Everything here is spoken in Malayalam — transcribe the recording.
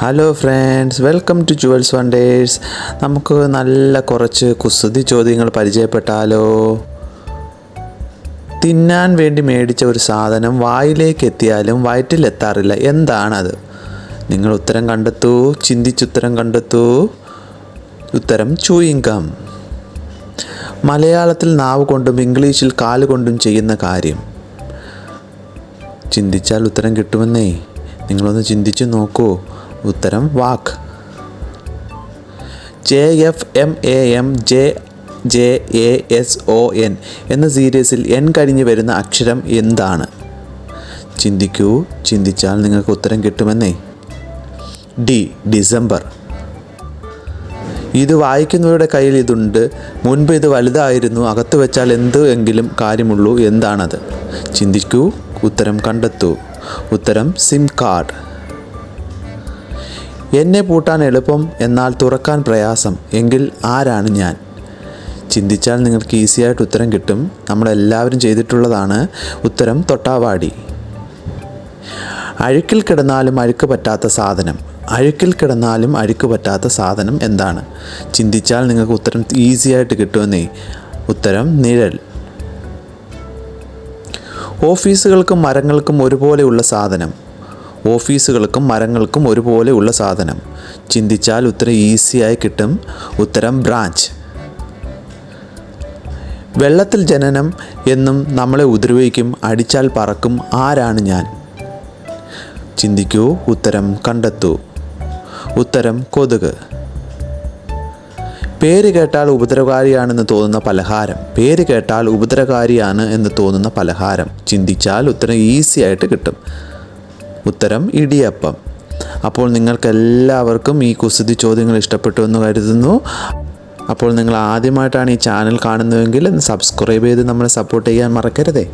Hello friends welcome to jewels wonders നമുക്ക് നല്ല കുറച്ച് കുസൃതി ചോദ്യങ്ങൾ പരിചയപ്പെട്ടാലോ? തിന്നാൻ വേണ്ടി മേടിച്ച ഒരു സാധനം വായിലേക്ക് എത്തിയാലും വയറ്റിലെത്താറില്ല എന്താണത്? നിങ്ങൾ ഉത്തരം കണ്ടെത്തൂ. ചിന്തിച്ചുത്തരം കണ്ടെത്തൂ. ഉത്തരം ചൂയിങ്കം മലയാളത്തിൽ നാവ് കൊണ്ടും ഇംഗ്ലീഷിൽ കാലുകൊണ്ടും ചെയ്യുന്ന കാര്യം. ചിന്തിച്ചാൽ ഉത്തരം കിട്ടുമെന്നേ. നിങ്ങളൊന്ന് ചിന്തിച്ചു നോക്കൂ. ഉത്തരം വാക്ക് J F M A M J J A S O N എന്ന സീരീസിൽ എൻ കഴിഞ്ഞ് വരുന്ന അക്ഷരം എന്താണ്? ചിന്തിക്കൂ ചിന്തിച്ചാൽ നിങ്ങൾക്ക് ഉത്തരം കിട്ടുമെന്നേ. ഡി ഡിസംബർ ഇത് വായിക്കുന്നവരുടെ കയ്യിൽ ഇതുണ്ട്. മുൻപ് ഇത് വലുതായിരുന്നു. അകത്ത് വെച്ചാൽ എന്ത് എങ്കിലും കാര്യമുള്ളൂ. എന്താണത്? ചിന്തിക്കൂ ഉത്തരം കണ്ടെത്തൂ. ഉത്തരം സിം കാർഡ് എന്നെ പൂട്ടാൻ എളുപ്പം എന്നാൽ തുറക്കാൻ പ്രയാസം എങ്കിൽ ആരാണ് ഞാൻ? ചിന്തിച്ചാൽ നിങ്ങൾക്ക് ഈസിയായിട്ട് ഉത്തരം കിട്ടും. നമ്മളെല്ലാവരും ചെയ്തിട്ടുള്ളതാണ്. ഉത്തരം തൊട്ടാവാടി. അഴുക്കിൽ കിടന്നാലും അഴുക്ക് പറ്റാത്ത സാധനം. അഴുക്കിൽ കിടന്നാലും അഴുക്ക് പറ്റാത്ത സാധനം എന്താണ്? ചിന്തിച്ചാൽ നിങ്ങൾക്ക് ഉത്തരം ഈസിയായിട്ട് കിട്ടുമെന്നേ. ഉത്തരം നിഴൽ. ഓഫീസുകൾക്കും മരങ്ങൾക്കും ഒരുപോലെയുള്ള സാധനം. ഓഫീസുകൾക്കും മരങ്ങൾക്കും ഒരുപോലെയുള്ള സാധനം. ചിന്തിച്ചാൽ ഉത്തരം ഈസിയായി കിട്ടും. ഉത്തരം ബ്രാഞ്ച്. വെള്ളത്തിൽ ജനനം എന്നും നമ്മളെ ഉപദ്രവിക്കും അടിച്ചാൽ പറക്കും ആരാണ് ഞാൻ? ചിന്തിക്കൂ ഉത്തരം കണ്ടെത്തൂ. ഉത്തരം കൊതുക്. പേര് കേട്ടാൽ ഉപദ്രവകാരിയാണെന്ന് തോന്നുന്ന പലഹാരം. പേര് കേട്ടാൽ ഉപദ്രവകാരിയാണ് എന്ന് തോന്നുന്ന പലഹാരം. ചിന്തിച്ചാൽ ഉത്തരം ഈസി ആയിട്ട് കിട്ടും. ഉത്തരം ഇടിയപ്പം. അപ്പോൾ നിങ്ങൾക്കെല്ലാവർക്കും ഈ കുസൃതി ചോദ്യങ്ങൾ ഇഷ്ടപ്പെട്ടു എന്ന് കരുതുന്നു. അപ്പോൾ നിങ്ങൾ ആദ്യമായിട്ടാണ് ഈ ചാനൽ കാണുന്നതെങ്കിൽ സബ്സ്ക്രൈബ് ചെയ്ത് നമ്മളെ സപ്പോർട്ട് ചെയ്യാൻ മറക്കരുതേ.